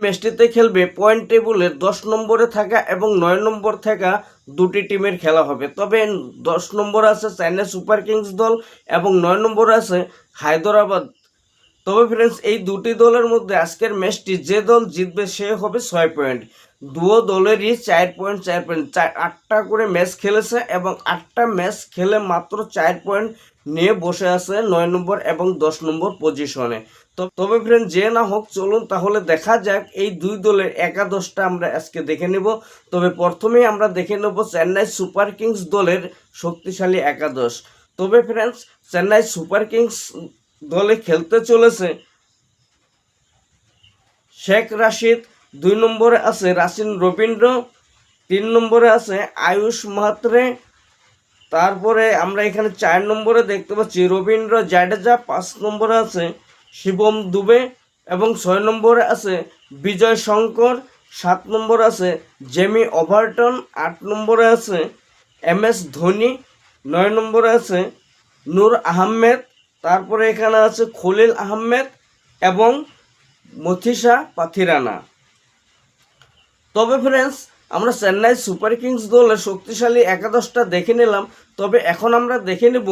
ম্যাচটিতে খেলবে পয়েন্ট টেবিলের দশ নম্বরে থাকা এবং নয় নম্বর থাকা দুটি টিমের খেলা হবে। তবে দশ নম্বর আছে চেন্নাই সুপার কিংস দল এবং নয় নম্বর আছে হায়দরাবাদ তবে ফ্রেন্ডস এই দুটি দলের মধ্যে আজকের ম্যাচটি যে দল জিতবে সে হবে ছয় পয়েন্ট দুও দলেরই চার পয়েন্ট চার পয়েন্ট চার, আটটা করে ম্যাচ খেলেছে এবং আটটা ম্যাচ খেলে মাত্র চার পয়েন্ট নিয়ে বসে আছে নয় নম্বর এবং দশ নম্বর পজিশনে তো- তবে ফ্রেন্ড যে না হোক, চলুন তাহলে দেখা যাক এই দুই দলের একাদশটা আমরা আজকে দেখে নেব। তবে প্রথমেই আমরা দেখে নেব চেন্নাই সুপার কিংস দলের শক্তিশালী একাদশ। তবে ফ্রেন্ডস চেন্নাই সুপার কিংস দলে খেলতে চলেছে। শেখ রাশিদ দুই নম্বরে আছে রাসিন রবীন্দ্র, তিন নম্বরে আছে আয়ুষ মাহাত্রে। তারপরে আমরা এখানে চার নম্বরে দেখতে পাচ্ছি রবীন্দ্র জাডেজা, পাঁচ নম্বরে আছে শিবম দুবে এবং ছয় নম্বরে আছে বিজয় শঙ্কর, সাত নম্বরে আছে জেমি ওভারটন, আট নম্বরে আছে এম এস ধোনি, নয় নম্বরে আছে নূর আহমেদ তারপরে এখানে আছে খলিল আহমেদ এবং মথিসা পাথিরানা। তবে ফ্রেন্ডস আমরা চেন্নাই সুপার কিংস দলের শক্তিশালী একাদশটা দেখে নিলাম, তবে এখন আমরা দেখে নেব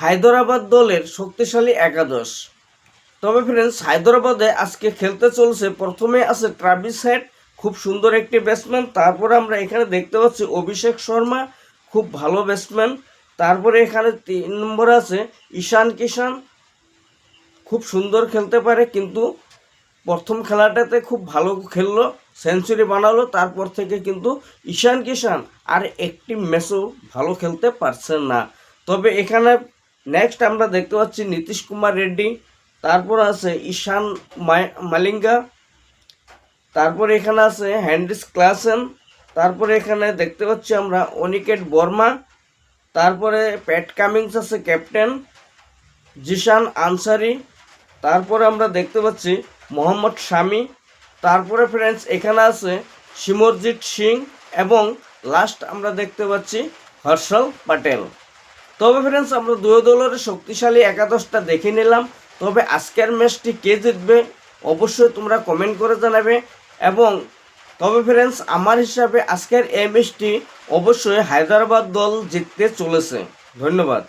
হায়দরাবাদ দলের শক্তিশালী একাদশ। তবে ফ্রেন্ডস হায়দরাবাদে আজকে খেলতে চলছে, প্রথমে আছে ট্রাভিস হেড, খুব সুন্দর একটি ব্যাটসম্যান তারপরে আমরা এখানে দেখতে পাচ্ছি অভিষেক শর্মা, খুব ভালো ব্যাটসম্যান তারপরে এখানে তিন নম্বর আছে, ঈশান কিষান খুব সুন্দর খেলতে পারে, কিন্তু প্রথম খেলাটাতে খুব ভালো খেললো, সেঞ্চুরি বানালো, তারপর থেকে কিন্তু ঈশান কিষান আর একটি ম্যাচও ভালো খেলতে পারছেন না। তবে এখানে নেক্সট আমরা দেখতে পাচ্ছি নীতিশ কুমার রেড্ডি, তারপর আছে ঈশান মালিঙ্গা, তারপরে এখানে আছে হ্যান্ডিস ক্লাসেন, তারপরে এখানে দেখতে পাচ্ছি আমরা অনিকেট বর্মা তারপরে প্যাট কামিংস আছে ক্যাপ্টেন, জিশান আনসারি, তারপরে আমরা দেখতে পাচ্ছি মোহাম্মদ শামি, তারপরে ফ্রেন্ডস এখানে আছে সিমরজিৎ সিং এবং লাস্ট আমরা দেখতে পাচ্ছি হর্ষল প্যাটেল তবে ফ্রেন্ডস আমরা দুই দলের শক্তিশালী একাদশটা দেখে নিলাম। তবে আজকের ম্যাচটি কে জিতবে, অবশ্যই তোমরা কমেন্ট করে জানাবে এবং তবে ফ্রেন্ডস আমার হিসাবে আজকের এই ম্যাচটি অবশ্যই হায়দ্রাবাদ দল জিততে চলেছে। ধন্যবাদ।